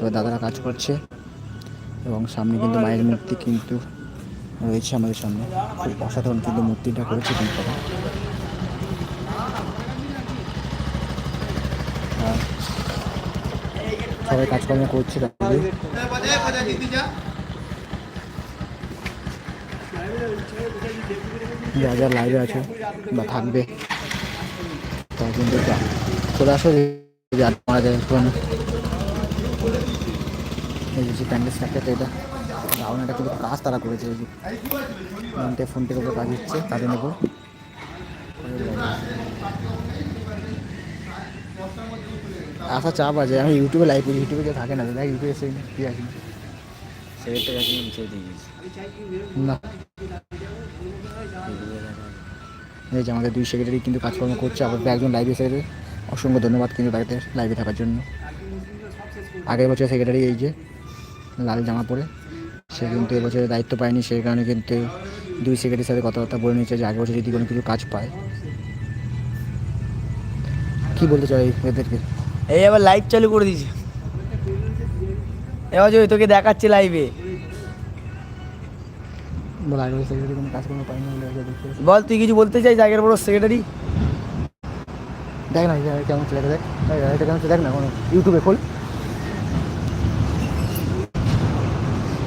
তবে দাদারা কাজ করছে এবং সামনে কিন্তু মায়ের মূর্তি কিন্তু রয়েছে আমাদের সামনে। খুব অসাধারণ কিন্তু মূর্তিটা করেছে কিন্তু সবাই কাজকর্ম করছে। যা যা লাইভে আছে বা থাকবে, তারা কিন্তু চলে আসো মারা যায়। এই যে প্যান্ডেল স্ট্রাকচারটা এটা দারুণ একটা কিন্তু কাজ তারা করেছে এই যে ফোনটে ফোনটের উপর কাজ হচ্ছে তাদের উপর। আসা চাপ আছে আমি ইউটিউবে লাইভ করি ইউটিউবে কেউ থাকে না দেখ ইউটিউবে সেই কি আছে? সেটা গেছে নিচে দিয়ে গেছি। না। এই যে আমাদের দুই সেক্রেটারি কিন্তু কাজকর্ম করছে আবার একজন লাইভ এসে অসংখ্য ধন্যবাদ কিন্তু তাদের লাইভে থাকার জন্য। আগের বছর সেক্রেটারি এই যে লাল জামা পরে সে কিন্তু এবছর দায়িত্ব পায়নি সেই কারণে কিন্তু দুই সেক্রেটারির সাথে কথাবার্তা বলে নিয়েছে যে আগের বছর যদি কোনো কিছু কাজ পায়। কি বলতে চাই এদেরকে? এই আবার লাইভ চালু করে দিয়েছে। এবার যে তোকে দেখাচ্ছে লাইভে বলে আগের সেক্রেটারি কোনো পায়নি তুই কিছু বলতে চাইছ আগের বড় সেক্রেটারি দেখ না কেমন ছেলেকে দেখ। কেমন দেখ না কোনো ইউটিউবে খোল।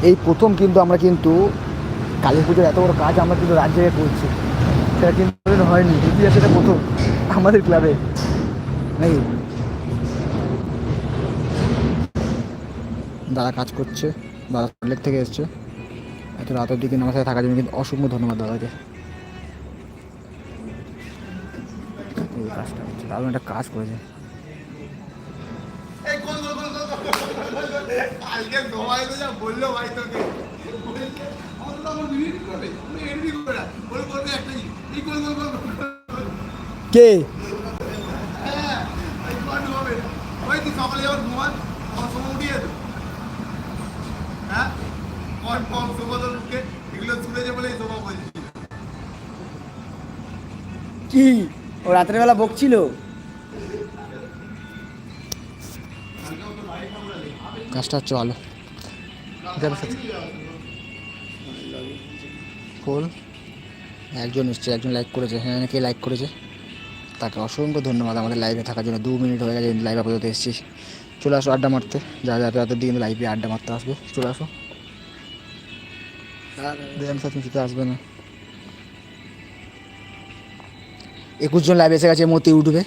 এই প্রথম কিন্তু আমরা কিন্তু কালী পুজোর এত বড় কাজ আমরা কিন্তু রাজ্যে করছি। সেটা কিন্তু হয়নি, ইতিহাসে এটা প্রথম আমাদের ক্লাবে নাকি? দাদা কাজ করছে, দাদা সল্টলেক থেকে এসছে। এত রাত অব্দি কিন্তু আমার সাথে থাকার জন্য কিন্তু অসংখ্য ধন্যবাদ দাদাকে। এই কাজটা হচ্ছে, দারুণ একটা কাজ করেছে। কালকে ধোয়াই তো যা বলল ভাই তোকে। আমার তো আমার ভিডিও করবে আমি করে বলে বলবে একটা এই গোল গোল গোল গোল গোল। কে? হ্যাঁ ওই তুই সকালে যাওয়ার ঘুমান আমার সময় উঠিয়ে দে। হ্যাঁ? কম কম বলে এই শোভা বলছি। কি? ও রাতের বেলা বকছিল? কাজটা হচ্ছে ভালো। খোল একজন এসছে, একজন লাইক করেছে। হ্যাঁ অনেকেই লাইক করেছে। তাকে অসংখ্য ধন্যবাদ আমাদের লাইভে থাকার জন্য। দু মিনিট হয়ে গেছে লাইভ আপাতত এসেছি। চলে আসো আড্ডা মারতে। যা যা রাতের দিকে লাইভে আড্ডা মারতে আসবে। চলে আসো। দেন আসবে না। একুশ জন লাইভ এসে গেছে মতি উঠবে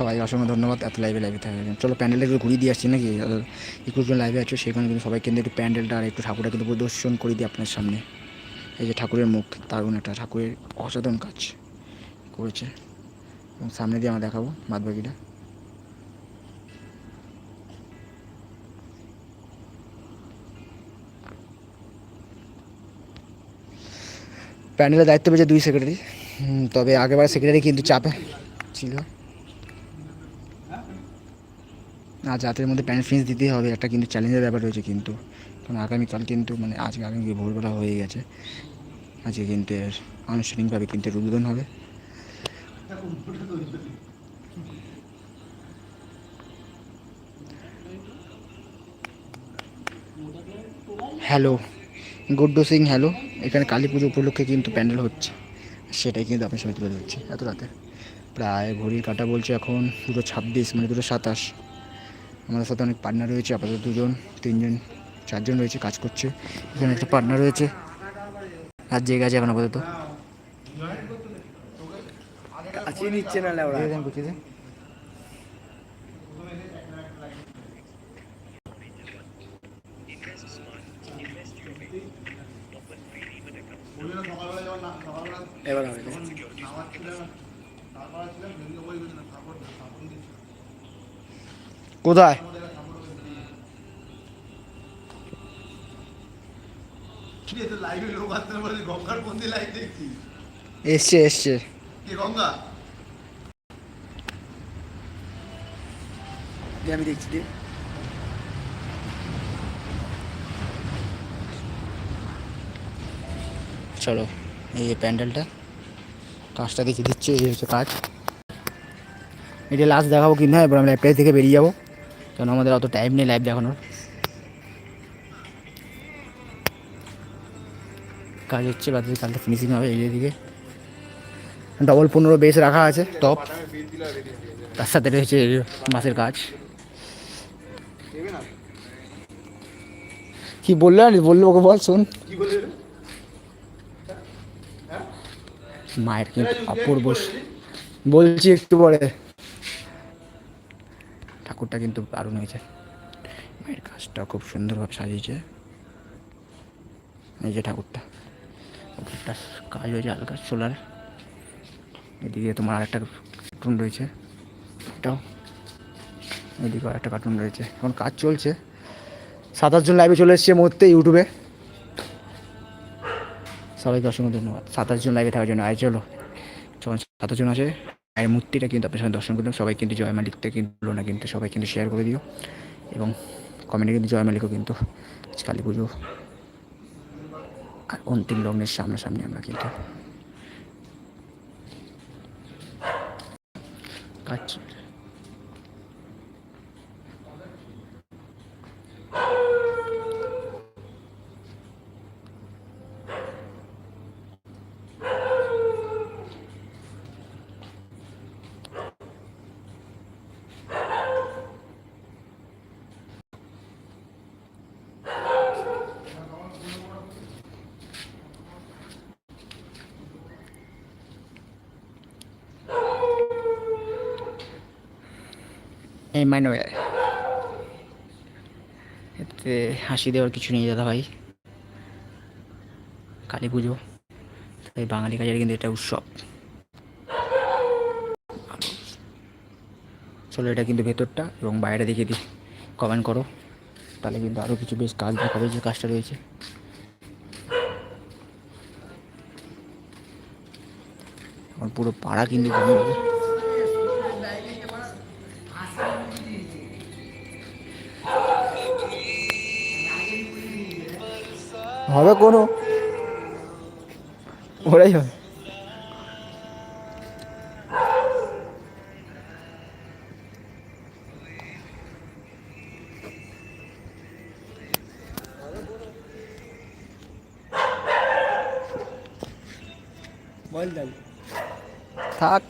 সবাই অসংখ্য ধন্যবাদ, এত লাইভে লাইভে থাকার জন্য। চলো প্যান্ডেলটা একটু ঘুরিয়ে দিয়ে আসছি নাকি? একুশ জন লাইভে আছে সেখানে কিন্তু সবাই কিন্তু একটু প্যান্ডেলটা আর একটু ঠাকুরটা কিন্তু প্রদর্শন করে দিই আপনার সামনে। এই যে ঠাকুরের মুখ, দারুণ একটা ঠাকুরের অসাধারণ কাজ করেছে। এবং সামনে দিয়ে আমরা দেখাবো বাদ বাকিটা প্যান্ডেলের দায়িত্ব পেয়েছে দুই সেক্রেটারি তবে আগেবার সেক্রেটারি কিন্তু চাপে ছিল। আজ রাতের মধ্যে প্যান্ট ফিন্স দিতেই হবে, একটা কিন্তু চ্যালেঞ্জের ব্যাপার রয়েছে কিন্তু। কারণ আগামীকাল কিন্তু মানে আজকে আগামী ভোরবেলা হয়ে গেছে। আজকে কিন্তু এর আনুষ্ঠানিকভাবে কিন্তু এর উদ্বোধন হবে। হ্যালো গুড্ডু সিং হ্যালো এখানে কালী পুজো উপলক্ষে কিন্তু প্যান্ডেল হচ্ছে। সেটাই কিন্তু আপনার সঙ্গে তুলে ধরছি এত রাতে। প্রায় ঘড়ির কাটা বলছে এখন দুটো ছাব্বিশ মানে দুটো সাতাশ। আমাদের সাথে অনেক পার্টনার রয়েছে আপাতত দুজন তিনজন চারজন রয়েছে কাজ করছে। এখানে একটা পার্টনার রয়েছে আর যে গেছে এখন আপাতত। নিচ্ছে না। এবার হবে কোথায় কি তো লাইভে লোক আসতে না বলে গঙ্গার মন্দির লাইভ দেখছি এসছে এসছে। কে গঙ্গা? দিয়ে আমি দেখছি দিয়ে চলো এই যে প্যান্ডেলটা কাজটা দেখিয়ে দিচ্ছে এই হচ্ছে কাজ। এটা লাস্ট দেখাবো কিন্তু হ্যাঁ এবার আমি লাইভ থেকে বেরিয়ে যাব। কারণ আমাদের অত টাইম নেই লাইভ দেখানোর? কাজ হচ্ছে বাদ কালকে ফিনিশিং হবে, এই দিকে ডবল পনেরো বেস রাখা আছে টপ তার সাথে রয়েছে মাসের কাজ। কি বলল আর? বলল ওকে বল, শোন। মায়ের কিন্তু অপূর্ব বলছি একটু পরে। ঠাকুরটা কিন্তু দারুণ হয়েছে। মায়ের কাজটা খুব সুন্দরভাবে সাজিয়েছে। এই যে ঠাকুরটা, ওপরটা কাজ হয়েছে হালকা সোলার। এদিকে তোমার আরেকটা কার্টুন রয়েছে, এটাও। এদিকে আরেকটা কার্টুন রয়েছে। এখন কাজ চলছে। সাতাশ জন লাইভে চলে এসছে মুহূর্তে ইউটিউবে সবাইকে অসংখ্য ধন্যবাদ। সাতাশ জন লাইভে থাকার জন্য। আয় চলো। সাতাশ জন আছে আর মূর্তিটা কিন্তু আপনার সঙ্গে দর্শন করলাম। সবাই কিন্তু জয় মালিকটা কিন্তু বলো না, কিন্তু সবাই কিন্তু শেয়ার করে দিও। এবং কমেন্টে কিন্তু জয় মালিকও কিন্তু কালী পুজো আর অন্তিম লগ্নের সামনাসামনি আমরা কিন্তু কাজ মাইনওয়ে এতে হাসি দেওয়ার কিছু নেই দাদা ভাই। কালী পুজো। তাই বাঙালি কাজের কিন্তু এটা উৎসব। চলো, এটা কিন্তু ভেতরটা এবং বাইরে দেখে দিই। কমেন্ট করো। তাহলে কিন্তু আরও কিছু বেশ কাজ দেখাবে যে কাজটা রয়েছে। আমার পুরো পাড়া কিন্তু হবে কোনো? ওরাই হবে। থাক।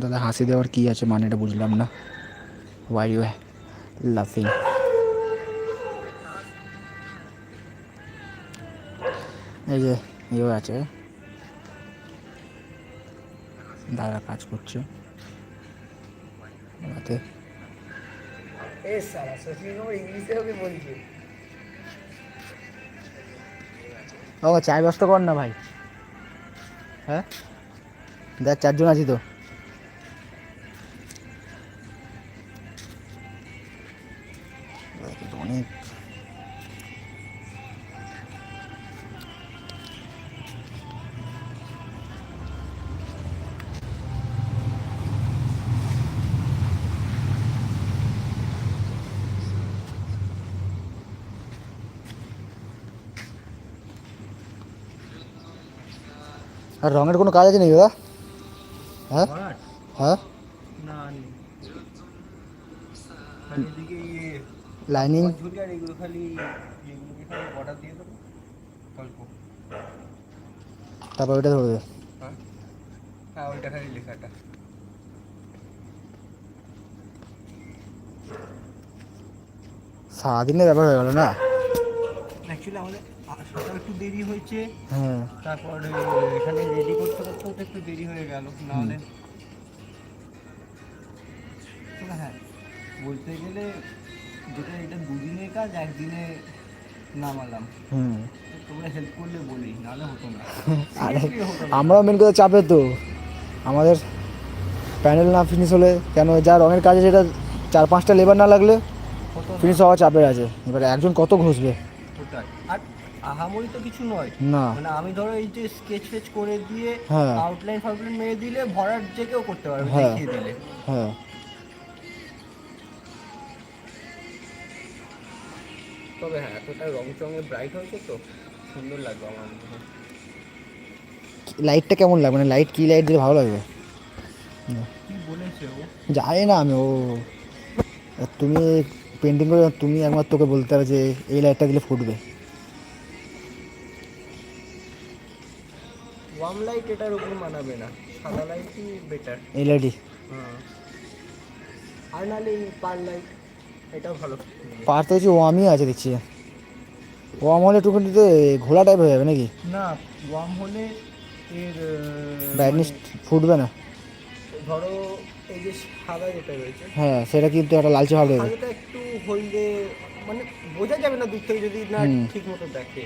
দাদা হাসি দেওয়ার কি আছে মানে এটা বুঝলাম না। ওয়াই ইউ লাফিং এই যে ইয়ে আছে। দাদা কাজ করছে। রাতে। ও চায় ব্যস্ত কর না ভাই। হ্যাঁ? দেখ চারজন আছি তো। আর রঙের কোনো কাজ আছে নাকি দাদা? হ্যাঁ? হ্যাঁ? ইয়ে লাইনিং অল্প। তারপর ওইটা ধরবে। হ্যাঁ? হ্যাঁ সারাদিনের ব্যাপার হয়ে গেল না? অ্যাকচুয়ালি আমাদের আসাটা একটু দেরি হয়েছে। হ্যাঁ। তারপর এখানে রেডি করতে করতে একটু দেরি হয়ে গেল নাহলে। হ্যাঁ বলতে গেলে যেটা এটা দুদিনের কাজ একদিনে নামালাম। হুম। তোমরা হেল্প করলে বলি নাহলে হতো না। আমরাও মেন করে চাপে তো। আমাদের প্যানেল না ফিনিশ হলে কেন যা রঙের কাজে যেটা চার পাঁচটা লেবার না লাগলে ফিনিশ হওয়া চাপের আছে। এবারে একজন কত ঘষবে? আর আহামরি তো কিছু নয়। না। মানে আমি ধরো এই যে স্কেচ ফেচ করে দিয়ে হ্যাঁ। আউটলাইন ফাউটলাইন মেরে দিলে ভরার যে কেউ করতে পারবে হ্যাঁ। দেখিয়ে দিলে। হ্যাঁ। তবে হ্যাঁ এতটা রং চঙে ব্রাইট হয়েছে তো সুন্দর লাগবে আমার মনে হয়। লাইটটা কেমন লাগবে? মানে লাইট কী লাইট দিলে ভালো লাগবে? জানি না আমি ও তুমি পেন্টিং করে তুমি একবার তোকে বলতে হবে যে এই লাইটটা দিলে ফুটবে। ওয়ার্ম লাইট এটার উপর মানাবে না সাদা লাইটই বেটার এলইডি হ্যাঁ। আর এই পার লাইট এটাও ভালো। পার তো হচ্ছে ওয়ামই আছে দেখছি। ওয়াম হলে একটু কিন্তু ঘোলা টাইপ হয়ে যাবে নাকি? না ওয়ার্ম হলে এর ব্রাইটনেস মানে ফুটবে না। ধরো এই যে সাদা যেটা রয়েছে। হ্যাঁ সেটা কিন্তু একটা লালচে ভাব দেবে সাদাটা একটু হলদে মানে বোঝা যাবে না দূর থেকে যদি না ঠিক মতো দেখে।